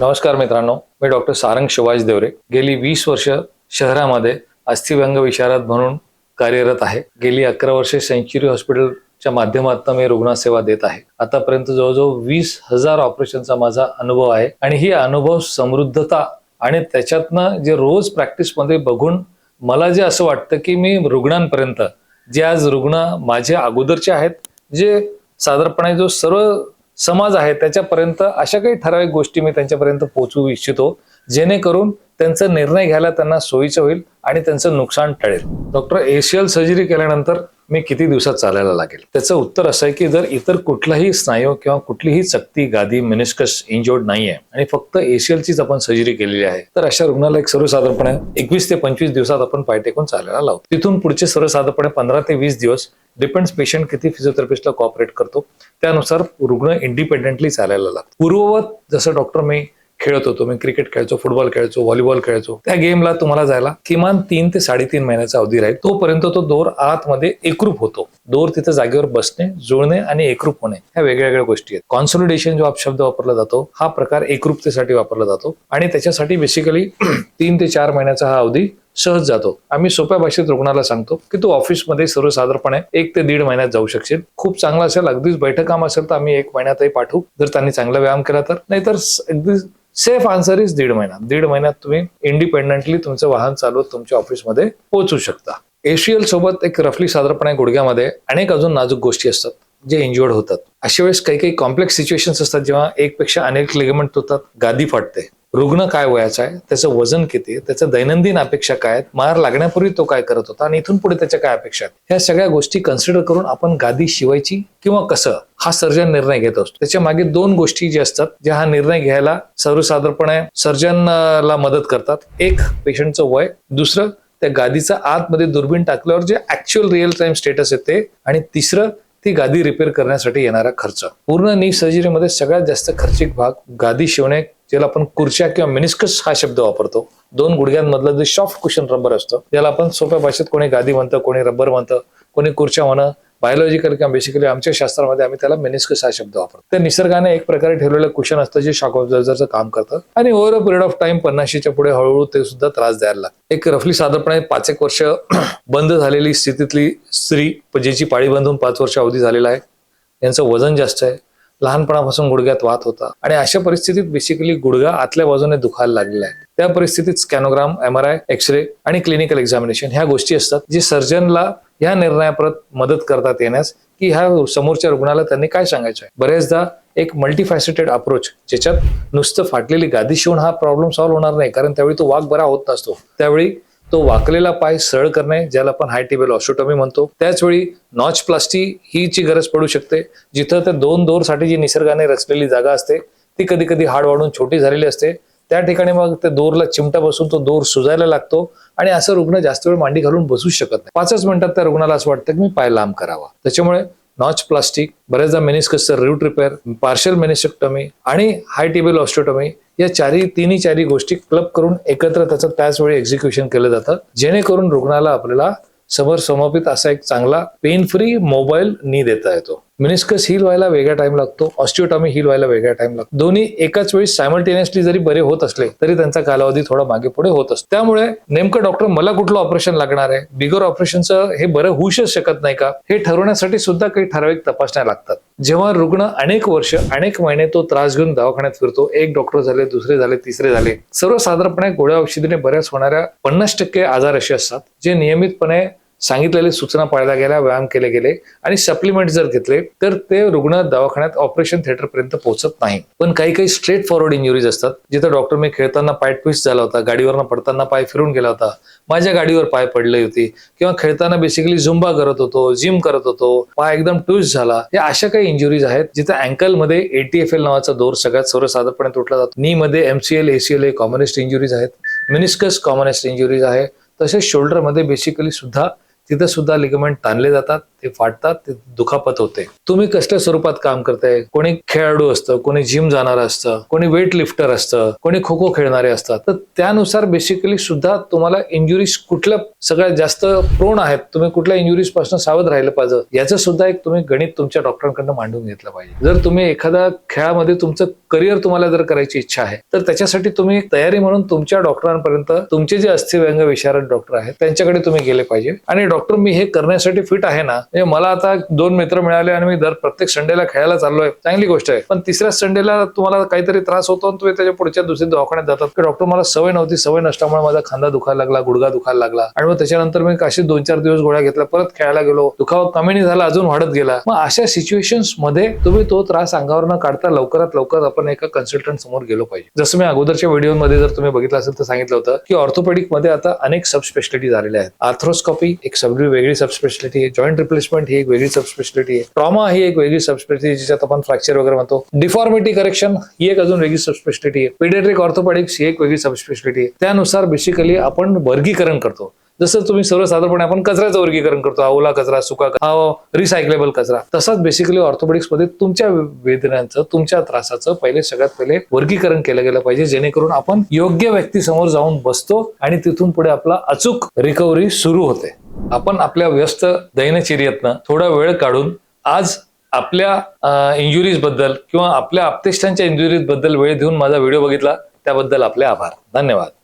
नमस्कार मित्रांनो मी डॉक्टर सारंग शिवाज देवरे. गेली वीस वर्ष शहरामध्ये अस्थिव्यंग विशारद म्हणून कार्यरत आहे. गेली अकरा वर्षे सेंच्युरी हॉस्पिटलच्या माध्यमातून मी रुग्णसेवा देत आहे. आतापर्यंत जवळजवळ वीस हजार ऑपरेशनचा माझा अनुभव आहे आणि ही अनुभव समृद्धता आणि त्याच्यातनं जे रोज प्रॅक्टिसमध्ये बघून मला जे असं वाटतं की मी रुग्णांपर्यंत जे आज रुग्ण माझे अगोदरचे आहेत जे साधारणपणे जो सर्व समाज आहे त्याच्यापर्यंत अशा काही ठराविक गोष्टी मी त्यांच्यापर्यंत पोहोचवू इच्छितो जेणेकरून त्यांचा निर्णय घ्यायला त्यांना सोयीचं होईल आणि त्यांचं नुकसान टळेल. डॉक्टर एशियल सर्जरी केल्यानंतर मी किती दिवसात चालायला लागेल? त्याचं उत्तर असं आहे की जर इतर कुठलाही स्नायू किंवा कुठलीही चकती गादी मिनिस्कस इंजोर्ड नाहीये आणि फक्त एशियलचीच आपण सर्जरी केलेली आहे तर अशा रुग्णाला एक सर्वसाधारणपणे एकवीस ते पंचवीस दिवसात आपण पाय टेकून चालायला लावतो. तिथून पुढचे सर्वसाधारणपणे पंधरा ते वीस दिवस डिपेंड्स पेशंट किती फिजिओथेरपिस्टला कॉपरेट करतो त्यानुसार रुग्ण इंडिपेंडेंटली चालायला लागतो पूर्ववत जसं डॉक्टर मी खेळत होतो मी क्रिकेट खेळायचो फुटबॉल खेळायचो व्हॉलीबॉल खेळायचो त्या गेमला तुम्हाला जायला किमान तीन ते साडेतीन महिन्याचा अवधी राहील. तोपर्यंत तो दोर आतमध्ये एकरूप होतो. दोर तिथे जागेवर बसणे जुळणे आणि एकरूप होणे ह्या वेगळ्या वेगळ्या गोष्टी आहेत. कॉन्सोलिडेशन जो शब्द वापरला जातो हा प्रकार एकरूपतेसाठी वापरला जातो आणि त्याच्यासाठी बेसिकली तीन ते चार महिन्याचा हा अवधी सहज जातो. आम्ही सोप्या भाषेत रुग्णाला सांगतो की तू ऑफिसमध्ये सर्वसाधारणपणे एक ते दीड महिन्यात जाऊ शकशील. खूप चांगला असेल अगदीच बैठक काम असेल तर आम्ही एक महिन्यातही पाठवू. जर त्यांनी चांगला व्यायाम केला तर. नाहीतर अगदी सेफ आन्सर इज दीड महिना. दीड महिन्यात तुम्ही इंडिपेंडेंटली तुमचं वाहन चालवत तुमच्या ऑफिसमध्ये पोहोचू शकता. एशियल सोबत एक रफली साधारणपणे गुडघ्यामध्ये अनेक अजून नाजूक गोष्टी असतात जे इंज्युअर्ड होतात. अशा वेळेस काही काही कॉम्प्लेक्स सिच्युएशन्स असतात जेव्हा एकपेक्षा अनेक लिगमेंट होतात गादी फाटते. रुग्ण काय वयाचा आहे त्याचं वजन किती आहे त्याचं दैनंदिन अपेक्षा काय आहेत मार लागण्यापूर्वी तो काय करत होता आणि इथून पुढे त्याच्या काय अपेक्षा आहेत? ह्या सगळ्या गोष्टी कन्सिडर करून आपण गादी शिवायची किंवा कसं हा सर्जन निर्णय घेत असतो. त्याच्यामागे दोन गोष्टी ज्या असतात ज्या हा निर्णय घ्यायला सर्वसाधारणपणे सर्जनला मदत करतात. एक पेशंटचं वय. दुसरं त्या गादीचा आतमध्ये दुर्बीण टाकल्यावर जे ऍक्च्युअल रिअल टाइम स्टेटस येते आणि तिसरं ती गादी रिपेअर करण्यासाठी येणारा खर्च. पूर्ण नी सर्जरीमध्ये सगळ्यात जास्त खर्चिक भाग गादी शिवणे ज्याला आपण खुर्च्या किंवा मिनिस्कस हा शब्द वापरतो. दोन गुडघ्यांमधलं जे सॉफ्ट कुशन रबर असतं ज्याला आपण सोप्या भाषेत कोणी गादी म्हणतं कोणी रबर म्हणतं कोणी कुर्च्या म्हणं बायोलॉजिकल किंवा बेसिकली आमच्या शास्त्रामध्ये आम्ही त्याला मेनिस्कस हा शब्द वापरतो. ते निसर्गाने एक प्रकारे ठेवलेलं कुशन असतं जे शॉक ऑब्झर्वरचं काम करतं. आणि over a period of time पन्नाशीच्या पुढे हळूहळू ते सुद्धा त्रास द्यायला लागतं. एक रफली साधारणपणे पाच एक वर्ष बंद झालेली स्थितीतली स्त्री ज्याची पाळी बांधून पाच वर्ष अवधी झालेला आहे यांचं वजन जास्त आहे. लहानपणापासून गुडघ्यात वात होता. आणि अशा परिस्थितीत बेसिकली गुडघा आतल्या बाजूने दुखायला लागलेला आहे. त्या परिस्थितीत scanogram M R I x-ray आणि क्लिनिकल एक्झामिनेशन ह्या गोष्टी असतात जे सर्जनला ह्या निर्णयाप्रत मदत करतात येण्यास की ह्या समोरच्या रुग्णाला त्यांनी काय सांगायचं आहे. बरेचदा एक मल्टीफॅसिटेड अप्रोच ज्याच्यात नुसतं फाटलेली गादी शिवून हा प्रॉब्लेम सॉल्व्ह होणार नाही कारण त्यावेळी तो वाघ बरा होत नसतो. त्यावेळी तो वाकलेला पाय सरळ करणे ज्याला आपण हाय ऑस्ट्रोटॉमी म्हणतो. त्याचवेळी नॉच प्लास्टी हीची गरज पडू शकते जिथं त्या दोन दोरसाठी जी निसर्गाने रचलेली जागा असते ती कधी कधी हाड वाढून छोटी झालेली असते. त्या ठिकाणी मग त्या दोरला चिमटा बसून तो दोर सुजायला लागतो आणि असं रुग्ण जास्त वेळ मांडी घालून बसू शकत नाही. पाचच मिनिटात त्या रुग्णाला असं वाटतं की मी पाय लांब करावा. त्याच्यामुळे नॉच प्लास्टिक बऱ्याचदा मेनिस्कसचं रूट रिपेअर पार्शल मेनिस्टेक्टॉमी आणि हाय टेबल ऑस्टोटॉमी या चारी तिन्ही चारी गोष्टी क्लब करून एकत्र त्याचं त्याच वेळी एक्झिक्युशन केलं जातं. जेणेकरून रुग्णाला आपल्याला समोर समर्पित असा एक चांगला पेन फ्री मोबाईल नी देता येतो. मिनिस्कस हील व्हायला वेगळा टाइम लागतो ऑस्टिओटॉमी हील व्हायला वेगळा टाइम लागतो. दोन्ही एकाच वेळी सायमल्टेनियसली जरी बरे होत असले तरी त्यांचा कालावधी थोडा मागे पुढे होत असतो. त्यामुळे नेमकं डॉक्टर मला कुठलं ऑपरेशन लागणार आहे? बिगर ऑपरेशनचं हे बरं होऊच शकत नाही का? हे ठरवण्यासाठी सुद्धा काही ठराविक तपासण्या लागतात. जेव्हा रुग्ण अनेक वर्ष अनेक महिने तो त्रास घेऊन दवाखान्यात फिरतो एक डॉक्टर झाले दुसरे झाले तिसरे झाले सर्वसाधारणपणे गोळ्या औषधीने बऱ्याच होणाऱ्या पन्नास टक्के आजार असे असतात जे नियमितपणे सांगितलेले सूचना पाळल्या गेल्या व्यायाम केले गेले आणि सप्लिमेंट जर घेतले तर ते रुग्ण दवाखान्यात ऑपरेशन थिएटरपर्यंत पोहोचत नाही. पण काही काही स्ट्रेट फॉरवर्ड इंजुरीज असतात. जिथं डॉक्टर मी खेळताना पाय ट्विस्ट झाला होता गाडीवरनं पडताना पाय फिरून गेला होता माझ्या गाडीवर पाय पडले होते किंवा खेळताना बेसिकली झुंबा करत होतो जिम करत होतो पाय एकदम ट्विस्ट झाला. या अशा काही इंजुरीज आहेत जिथं अँकलमध्ये एटीएफएल नावाचा दोर सगळ्यात सर्वसाधारणपणे तुटला जातो. नी मध्ये एमसीएल एसीएल हे कॉमनेस्ट इंजुरीज आहेत. मिनिस्कस कॉमनेस्ट इंजुरीज आहे. तसेच शोल्डरमध्ये बेसिकली सुद्धा तिथं सुद्धा लिगमेंट ताणले जातात. ते फाटतात ते दुखापत होते. तुम्ही कसल्या स्वरूपात काम करताय. कोणी खेळाडू असतं कोणी जिम जाणार असतं कोणी वेट लिफ्टर असतं कोणी खो खो खेळणारे असतात. तर त्यानुसार बेसिकली सुद्धा तुम्हाला इंजुरीज कुठल्या सगळ्यात जास्त प्रोण आहेत तुम्ही कुठल्या इंजुरीजपासून सावध राहिलं पाहिजे याचं सुद्धा एक तुम्ही गणित तुमच्या डॉक्टरांकडनं मांडून घेतलं पाहिजे. जर तुम्ही एखाद्या खेळामध्ये तुमचं करिअर तुम्हाला जर करायची इच्छा आहे तर त्याच्यासाठी तुम्ही तयारी म्हणून तुमच्या डॉक्टरांपर्यंत तुमचे जे अस्थिव्यंग विशारद डॉक्टर आहेत त्यांच्याकडे तुम्ही गेले पाहिजे. आणि डॉक्टर मी हे करण्यासाठी फिट आहे ना म्हणजे मला आता दोन मित्र मिळाले आणि मी दर प्रत्येक संडेला खेळायला चाललोय. चांगली गोष्ट आहे. पण तिसऱ्या संडेला तुम्हाला काहीतरी त्रास होतो आणि तुम्ही त्याच्या पुढच्या दुसऱ्या दवाखान्यात जातात. की डॉक्टर मला सवय नव्हती. सवय नसल्यामुळे माझा खांदा दुखायला लागला गुडघा दुखायला लागला. आणि मग त्याच्यानंतर मी काशी दोन चार दिवस गोळ्या घेतल्या. परत खेळायला गेलो. दुखावा कमी नाही झाला अजून वाढत गेला. मग अशा सिच्युएशन्समध्ये तुम्ही तो त्रास अंगावर न काढता. लवकरात लवकर आपण एका कन्सल्टंट समोर गेलो पाहिजे. जसं मी अगोदरच्या व्हिडिओमध्ये जर तुम्ही बघितलं असेल तर सांगितलं होतं की ऑर्थोपेडिकमध्ये आता अनेक सबस्पेशालिटी झालेल्या आहेत. आर्थ्रोस्कॉपी एक सगळी वेगळी सबस्पेशालिटी आहे. जॉईंट रिप्लेसमेंट ही एक वेगळी सबस्पेशालिटी आहे. ट्रॉमा ही एक वेगळी सबस्पेशालिटी जिच्यात आपण फ्रॅक्चर वगैरे म्हणतो. डिफॉर्मिटी करेक्शन ही एक अजून वेगळी सबस्पेशालिटी आहे. पिडियाट्रिक ऑर्थोपॅडिक्स ही एक वेगळी सबस्पेशालिटी आहे. त्यानुसार बेसिकली आपण वर्गीकरण करतो. जसं तुम्ही सर्वसाधारणपणे आपण कचऱ्याचं वर्गीकरण करतो हा ओला कचरा सुका कचरा, हा रिसायकलेबल कचरा. तसाच बेसिकली ऑर्थोपेडिक्समध्ये तुमच्या वेदनांचं तुमच्या त्रासाचं पहिले सगळ्यात पहिले वर्गीकरण केलं गेलं पाहिजे जेणेकरून आपण योग्य व्यक्तीसमोर जाऊन बसतो आणि तिथून पुढे आपला अचूक रिकव्हरी सुरू होते. आपण आपल्या व्यस्त दैनचर्येतनं थोडा वेळ काढून आज आपल्या इंजुरीजबद्दल किंवा आपल्या आपतेष्टांच्या इंजुरीजबद्दल वेळ देऊन माझा व्हिडिओ बघितला त्याबद्दल आपले आभार. धन्यवाद.